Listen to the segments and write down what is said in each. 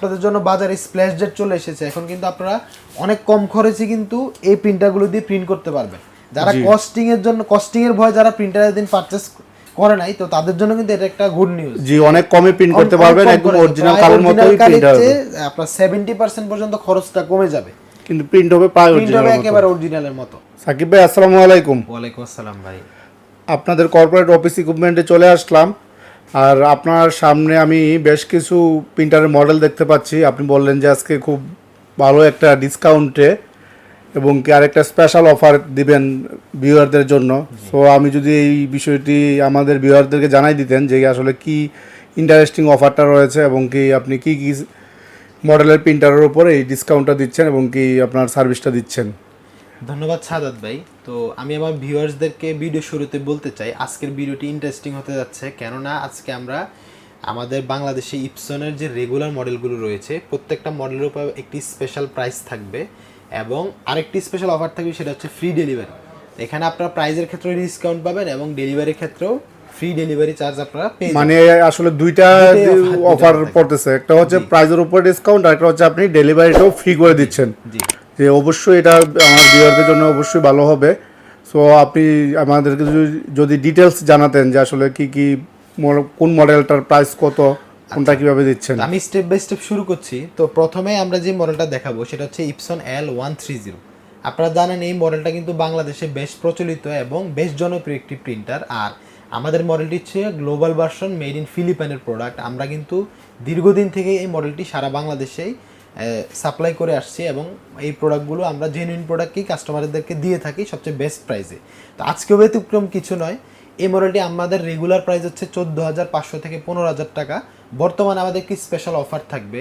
আপনাদের জন্য বাজারে স্প্ল্যাশ জেট চলে এসেছে। এখন কিন্তু আপনারা অনেক কম খরচে কিন্তু এই প্রিন্টারগুলো দিয়ে প্রিন্ট করতে পারবেন। যারা কস্টিং এর জন্য কস্টিং এর ভয় যারা প্রিন্টারের দিন পারচেস করে নাই তো তাদের জন্য কিন্তু এটা একটা গুড নিউজ জি অনেক কমে প্রিন্ট করতে পারবেন একদম অরিজিনাল কালের মতোই প্রিন্ট হবে। আপনার সেভেন্টি পার্সেন্ট পর্যন্ত খরচটা কমে যাবে। কিন্তু প্রিন্ট হবে প্রায় প্রিন্ট হবে অরিজিনাল একেবারে অরিজিনালের মতো। সাকিব ভাই আসসালামু আলাইকুম। ওয়ালাইকুম আসসালাম ভাই। আপনাদের কর্পোরেট অফিস ইকুইপমেন্টে চলে আসলাম। আর আপনার সামনে আমি বেশ কিছু প্রিন্টারের মডেল দেখতে পাচ্ছি। আপনি বললেন যে আজকে খুব ভালো একটা ডিসকাউন্টে এবং কি আরেকটা স্পেশাল অফার দিবেন ভিউয়ারদের জন্য। সো আমি যদি এই বিষয়টি আমাদের ভিউয়ারদেরকে জানাই দিতেন যে আসলে কি ইন্টারেস্টিং অফারটা রয়েছে এবং কি আপনি কি কি মডেলের প্রিন্টারের উপরে এই ডিসকাউন্টটা দিচ্ছেন এবং কি আপনার সার্ভিসটা দিচ্ছেন। ধন্যবাদ সাদাত ভাই। তো আমি আমার ভিউয়ার্সদেরকে ভিডিও শুরুতে বলতে চাই আজকের ভিডিওটি ইন্টারেস্টিং হতে যাচ্ছে কেননা আজকে আমরা আমাদের বাংলাদেশে ইপসনের যে রেগুলার মডেলগুলো রয়েছে প্রত্যেকটা মডেলের উপর একটি স্পেশাল প্রাইস থাকবে এবং আরেকটি স্পেশাল অফার থাকবে সেটা হচ্ছে ফ্রি ডেলিভারি এখানে আপনারা প্রাইজের ক্ষেত্রেও ডিসকাউন্ট পাবেন এবং ডেলিভারির ক্ষেত্রেও ফ্রি ডেলিভারি চার্জ আপনারা মানে আসলে দুইটা অফার পড়তেছে একটা হচ্ছে প্রাইজের উপর ডিসকাউন্ট আর একটা হচ্ছে আপনি ডেলিভারিটাও ফ্রি করে দিচ্ছেন। জি। যে অবশ্যই এটা আমার ভিউয়ারদের জন্য অবশ্যই ভালো হবে। সো আপনি আমাদেরকে যদি- ডিটেলস জানাতেন যে আসলে কি কি কোন মডেলটার প্রাইস কত কোনটা কীভাবে দিচ্ছেন? আমি স্টেপ বাই স্টেপ শুরু করছি। তো প্রথমে আমরা যে মডেলটা দেখাবো সেটা হচ্ছে Epson L one three zero আপনারা জানেন এই মডেলটা কিন্তু বাংলাদেশে বেশ প্রচলিত এবং বেশ জনপ্রিয় একটি প্রিন্টার আর আমাদের মডেলটি হচ্ছে গ্লোবাল ভার্সন মেড ইন ফিলিপাইনের প্রোডাক্ট আমরা কিন্তু দীর্ঘদিন থেকে এই মডেলটি সারা বাংলাদেশেই সাপ্লাই করে আসছি এবং এই প্রোডাক্টগুলো আমরা জেনুইন প্রোডাক্টকেই কাস্টমারদেরকে দিয়ে থাকি সবচেয়ে বেস্ট প্রাইসে তো আজকেও ব্যতিক্রম কিছু নয়। এই মডেলটি আমাদের রেগুলার প্রাইস হচ্ছে চোদ্দ হাজার পাঁচশো থেকে পনেরো হাজার টাকা। বর্তমানে আমাদের কি স্পেশাল অফার থাকবে।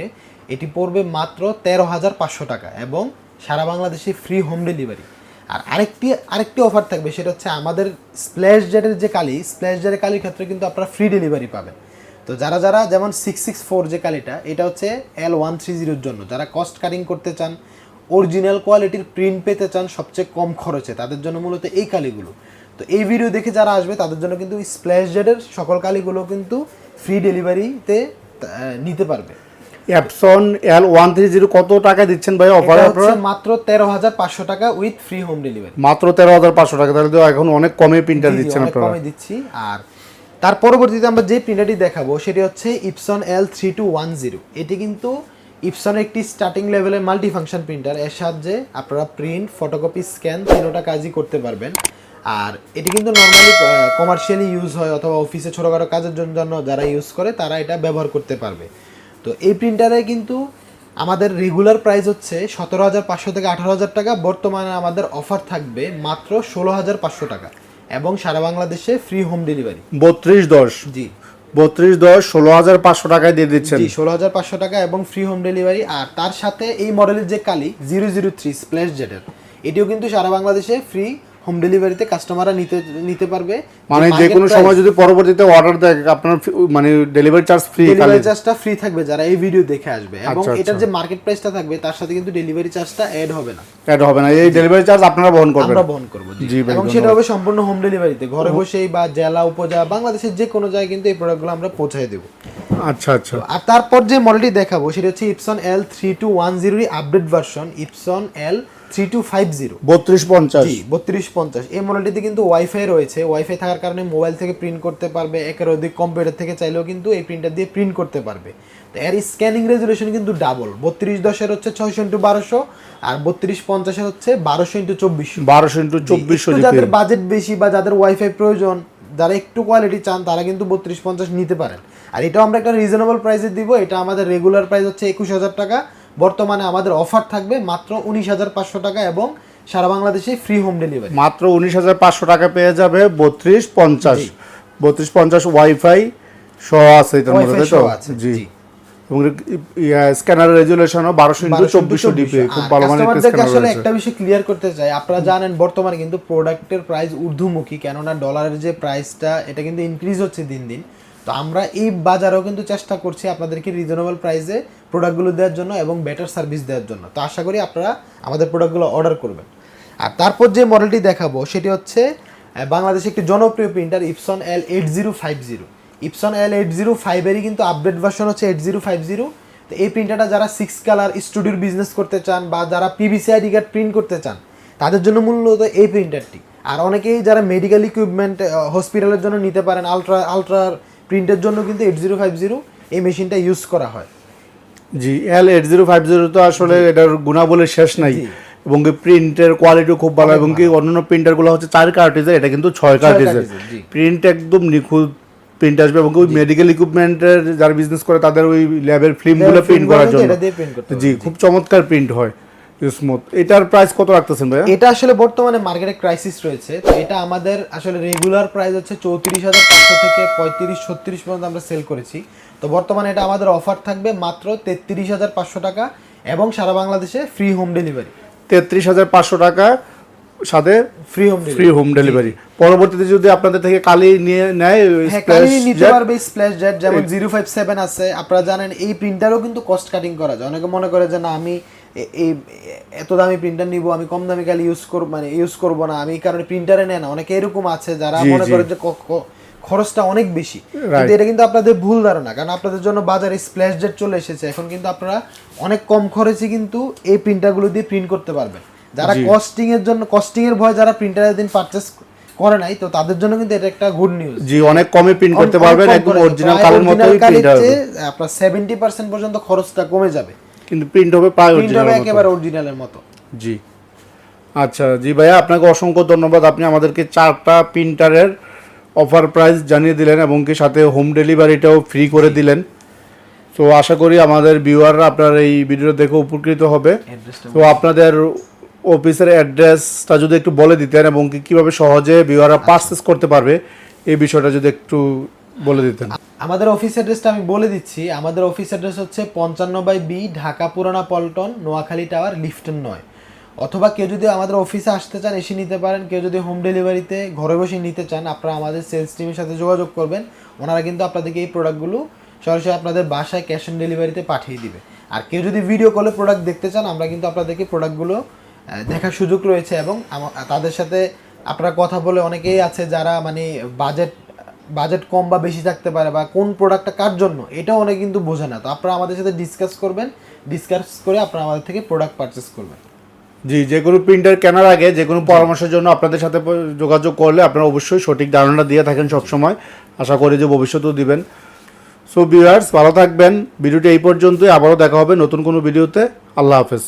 এটি পড়বে মাত্র তেরো হাজার পাঁচশো টাকা এবং সারা বাংলাদেশে ফ্রি হোম ডেলিভারি আর আরেকটি আরেকটি অফার থাকবে, সেটা হচ্ছে আমাদের স্প্ল্যাশ জেটের যে কালি স্প্ল্যাশ জেটের কালির ক্ষেত্রে কিন্তু আপনারা ফ্রি ডেলিভারি পাবেন। তো যারা যারা যেমন সিক্স সিক্স ফোর যে কালিটা এটা হচ্ছে এল ওয়ান থ্রি জিরোর জন্য। যারা কস্ট কাটিং করতে চান অরিজিনাল কোয়ালিটির প্রিন্ট পেতে চান সবচেয়ে কম খরচে তাদের জন্য মূলত এই কালিগুলো। তো এই ভিডিও দেখে যারা আসবে তাদের জন্য কিন্তু স্প্ল্যাশ জেডের সকল কালিগুলো কিন্তু ফ্রি ডেলিভারিতে নিতে পারবে। Epson L one three zero কত টাকা দিচ্ছেন ভাই অফার আপনারা? মাত্র তেরো হাজার পাঁচশো টাকা উইথ ফ্রি হোম ডেলিভারি মাত্র তেরো হাজার পাঁচশো টাকা তাহলে তো এখন অনেক কমে প্রিন্টার দিচ্ছেন আপনারা। কমে দিচ্ছি। আর তার পরবর্তীতে আমরা যে প্রিন্টারটি দেখাবো, সেটি হচ্ছে Epson L three two one zero এটি কিন্তু ইপসনের একটি স্টার্টিং লেভেলের মাল্টি ফাংশন প্রিন্টার এর সাহায্যে আপনারা প্রিন্ট ফটোকপি স্ক্যান তিনোটা কাজই করতে পারবেন। আর এটি কিন্তু নর্মালি কমার্শিয়ালি ইউজ হয় অথবা অফিসে ছোটোখাটো কাজের জন্য যারা ইউজ করে, তারা এটা ব্যবহার করতে পারবে। তো এই প্রিন্টারে কিন্তু আমাদের রেগুলার প্রাইস হচ্ছে সতেরো হাজার পাঁচশো থেকে আঠারো হাজার টাকা। বর্তমানে আমাদের অফার থাকবে মাত্র ষোলো হাজার পাঁচশো টাকা। এবং সারা বাংলাদেশে ফ্রি হোম ডেলিভারি বত্রিশ দশ। জি। বত্রিশ দশ ষোলো হাজার পাঁচশো টাকায় দিয়ে দিচ্ছেন। জি ষোলো হাজার পাঁচশো টাকা এবং ফ্রি হোম ডেলিভারি আর তার সাথে এই মডেলের যে কালি জিরো জিরো থ্রি স্প্ল্যাশ জেটের এটিও কিন্তু সারা বাংলাদেশে ফ্রি হোম ডেলিভারিতে কাস্টমাররা নিতে নিতে পারবে। মানে যে কোনো সময় যদি পরবর্তীতে অর্ডার দেয় আপনার মানে ডেলিভারি চার্জ ফ্রি ডেলিভারি চার্জটা ফ্রি থাকবে যারা এই ভিডিও দেখে আসবে। এবং আচ্ছা, এটার যে মার্কেট প্রাইসটা থাকবে তার সাথে কিন্তু ডেলিভারি চার্জটা অ্যাড হবে না। অ্যাড হবে না। এই ডেলিভারি চার্জ আপনারা বহন করবেন। আমরা বহন করব জি। এবং সেটা হবে সম্পূর্ণ হোম ডেলিভারিতে ঘরে বসেই বা জেলা উপজেলা বাংলাদেশের যে কোনো জায়গায় কিন্তু এই প্রোডাক্টগুলো আমরা পৌঁছায় দেবো। আচ্ছা আচ্ছা। আর তারপর যে মডেলটি দেখাবো সেটা হচ্ছে Epson L three two one জিরোর update version Epson L three two five zero. বত্রিশ পঞ্চাশ। বত্রিশ পঞ্চাশ। এই মডেলটিতে কিন্তু ওয়াইফাই রয়েছে। ওয়াইফাই থাকার কারণে মোবাইল থেকে প্রিন্ট করতে পারবে। একের অধিক কম্পিউটার থেকে চাইলেও কিন্তু এই প্রিন্টার দিয়ে প্রিন্ট করতে পারবে। তো এর স্ক্যানিং রেজুলেশন কিন্তু ডাবল বত্রিশ দশের হচ্ছে ছয়শো ইন্টু বারোশো আর বত্রিশ পঞ্চাশের হচ্ছে বারোশো ইন্টু চব্বিশশো বারোশো ইন্টু চব্বিশশো যাদের বাজেট বেশি বা যাদের ওয়াইফাই প্রয়োজন যারা একটু কোয়ালিটি চান তারা কিন্তু বত্রিশ পঞ্চাশ নিতে পারেন। আর এটাও আমরা একটা রিজনেবল প্রাইসে দিব। এটা আমাদের রেগুলার প্রাইস হচ্ছে একুশ হাজার টাকা। বর্তমানে আমাদের অফার থাকবে মাত্র উনিশ হাজার পাঁচশো টাকা এবং সারা বাংলাদেশে ফ্রি হোম ডেলিভারি মাত্র উনিশ হাজার পাঁচশো টাকা পেয়ে যাবে বত্রিশ পঞ্চাশ। বত্রিশ পঞ্চাশ ওয়াইফাই সহ আছে এটার মধ্যে তাই তো? জি। এবং স্ক্যানার রেজুলেশনও বারোশো ইন্টু চব্বিশশো ডিপি খুব ভালো মানের আসলে একটা বিষয় ক্লিয়ার করতে চাই। আপনারা জানেন বর্তমানে কিন্তু প্রোডাক্টের প্রাইস ঊর্ধ্বমুখী কেননা ডলারের যে প্রাইসটা এটা কিন্তু ইনক্রিজ হচ্ছে দিন দিন। তো আমরা এই বাজারেও কিন্তু চেষ্টা করছি আপনাদেরকে রিজনেবল প্রাইসে প্রোডাক্টগুলো দেওয়ার জন্য এবং বেটার সার্ভিস দেওয়ার জন্য। তো আশা করি আপনারা আমাদের প্রোডাক্টগুলো অর্ডার করবেন। আর তারপর যে মডেলটি দেখাবো, সেটি হচ্ছে বাংলাদেশে একটি জনপ্রিয় printer Epson L eight zero five zero Epson L eight zero ফাইভেরই কিন্তু আপডেট ভার্সন হচ্ছে এইট জিরো ফাইভ জিরো তো এই প্রিন্টারটা যারা সিক্স কালার স্টুডিওর বিজনেস করতে চান বা যারা পিভিসি আইডি কার্ড প্রিন্ট করতে চান, তাদের জন্য মূলত এই প্রিন্টারটি আর অনেকেই যারা মেডিকেল ইকুইপমেন্ট হসপিটালের জন্য নিতে পারেন আলট্রা আলট্রা প্রিন্টের জন্য কিন্তু এইট জিরো ফাইভ জিরো এই মেশিনটা ইউজ করা হয়। জি L eight zero five zero তো আসলে এটার গুণাবলীর শেষ নাই। এবং কি প্রিন্টের কোয়ালিটিও খুব ভালো এবং কি অন্যান্য প্রিন্টারগুলো হচ্ছে চার কার্টিজের এটা কিন্তু ছয় কার্টিজের প্রিন্ট একদম নিখুঁত প্রিন্ট আসবে এবং ওই মেডিকেল ইকুইপমেন্টের যারা বিজনেস করে তাদের ওই ল্যাবের ফিল্মগুলো প্রিন্ট করার জন্য। জি খুব চমৎকার প্রিন্ট হয়। স্মুথ এটার প্রাইস কত রাখতেছেন ভাইয়া? এটা আসলে বর্তমানে মার্কেটে ক্রাইসিস রয়েছে। তো এটা আমাদের আসলে রেগুলার প্রাইস হচ্ছে চৌত্রিশ হাজার পাঁচশো থেকে পঁয়ত্রিশ ছত্রিশ পর্যন্ত আমরা সেল করেছি। তো বর্তমানে এটা আমাদের অফার থাকবে মাত্র তেত্রিশ হাজার পাঁচশো টাকা এবং সারা বাংলাদেশে ফ্রি হোম ডেলিভারি তেত্রিশ হাজার পাঁচশো টাকা সাথে free home free home delivery পরবর্তীতে যদি আপনাদের থেকে কালি নিয়ে নেয় হ্যাঁ কালি নিতে পারবে স্প্ল্যাশ জেট যেমন জিরো ফাইভ সেভেন আছে। আপনারা জানেন এই প্রিন্টারও কিন্তু কস্ট কাটিং করা যায়। অনেকে মনে করে যে না আমি এই এত দামি প্রিন্টার নিব আমি কম দামি কালি ইউজ করব মানে ইউজ করব না। আমি কারণে প্রিন্টারে নেয় না। অনেকে এরকম আছে যারা মনে করে যে খরচটা অনেক বেশি। কিন্তু এটা কিন্তু আপনাদের ভুল ধারণা কারণ আপনাদের জন্য বাজারে স্প্ল্যাশ জেট চলে এসেছে। এখন কিন্তু আপনারা অনেক কম খরচে কিন্তু এই প্রিন্টারগুলো দিয়ে প্রিন্ট করতে পারবেন। যারা কস্টিং এর জন্য কস্টিং এর ভয় যারা প্রিন্টারের দিন পারচেস করে নাই তো তাদের জন্য কিন্তু এটা একটা গুড নিউজ জি অনেক কমে প্রিন্ট করতে পারবেন একদম অরিজিনাল কালের মতোই প্রিন্ট হবে। আপনার সেভেন্টি পার্সেন্ট পর্যন্ত খরচটা কমে যাবে। কিন্তু প্রিন্ট হবে প্রায় প্রিন্ট হবে একেবারে অরিজিনালের মতো। জি। আচ্ছা জি ভাইয়া আপনাকে অসংখ্য ধন্যবাদ। আপনি আমাদেরকে চারটা প্রিন্টারের অফার প্রাইস জানিয়ে দিলেন এবং কি সাথে হোম ডেলিভারিটাও ফ্রি করে দিলেন। তো আশা করি আমাদের ভিউয়াররা আপনার এই ভিডিও দেখে উপকৃত হবে। তো আপনাদের অফিসের অ্যাড্রেসটা যদি একটু বলে দিতেন এবং কি কীভাবে সহজে ভিউয়াররা পারচেস করতে পারবে এই বিষয়টা যদি একটু বলে দিতেন। আমাদের অফিস অ্যাড্রেসটা আমি বলে দিচ্ছি। আমাদের অফিস অ্যাড্রেস হচ্ছে পঞ্চান্ন বাই বি, ঢাকা পুরানা পল্টন, নোয়াখালী টাওয়ার লিফটন নয়। অথবা কেউ যদি আমাদের অফিসে আসতে চান, এসে নিতে পারেন। কেউ যদি হোম ডেলিভারিতে ঘরে বসে নিতে চান, আপনারা আমাদের সেলস টিমের সাথে যোগাযোগ করবেন। ওনারা কিন্তু আপনাদেরকে এই প্রোডাক্টগুলো সরাসরি আপনাদের বাসায় ক্যাশ অন ডেলিভারিতে পাঠিয়ে দিবে। আর কেউ যদি ভিডিও কলে প্রোডাক্ট দেখতে চান, আমরা কিন্তু আপনাদেরকে প্রোডাক্টগুলো দেখার সুযোগ রয়েছে এবং তাদের সাথে আপনারা কথা বলে অনেকেই আছে যারা মানে বাজেট বাজেট কম বা বেশি থাকতে পারে বা কোন প্রোডাক্টটা কার জন্য, এটাও অনেক কিন্তু বোঝে না। তো আপনারা আমাদের সাথে ডিসকাস করবেন ডিসকাস করে আপনারা আমাদের থেকে প্রোডাক্ট পারচেস করবেন। জি, যে কোনো প্রিন্টার কেনার আগে, যে কোনো পরামর্শের জন্য আপনাদের সাথে যোগাযোগ করলে আপনারা অবশ্যই সঠিক ধারণা দিয়ে থাকেন সবসময়। আশা করি যে ভবিষ্যতেও দিবেন। সো ভিউয়ার্স ভালো থাকবেন। ভিডিওটি এই পর্যন্তই। আবারও দেখা হবে নতুন কোনো ভিডিওতে। আল্লাহ হাফেজ।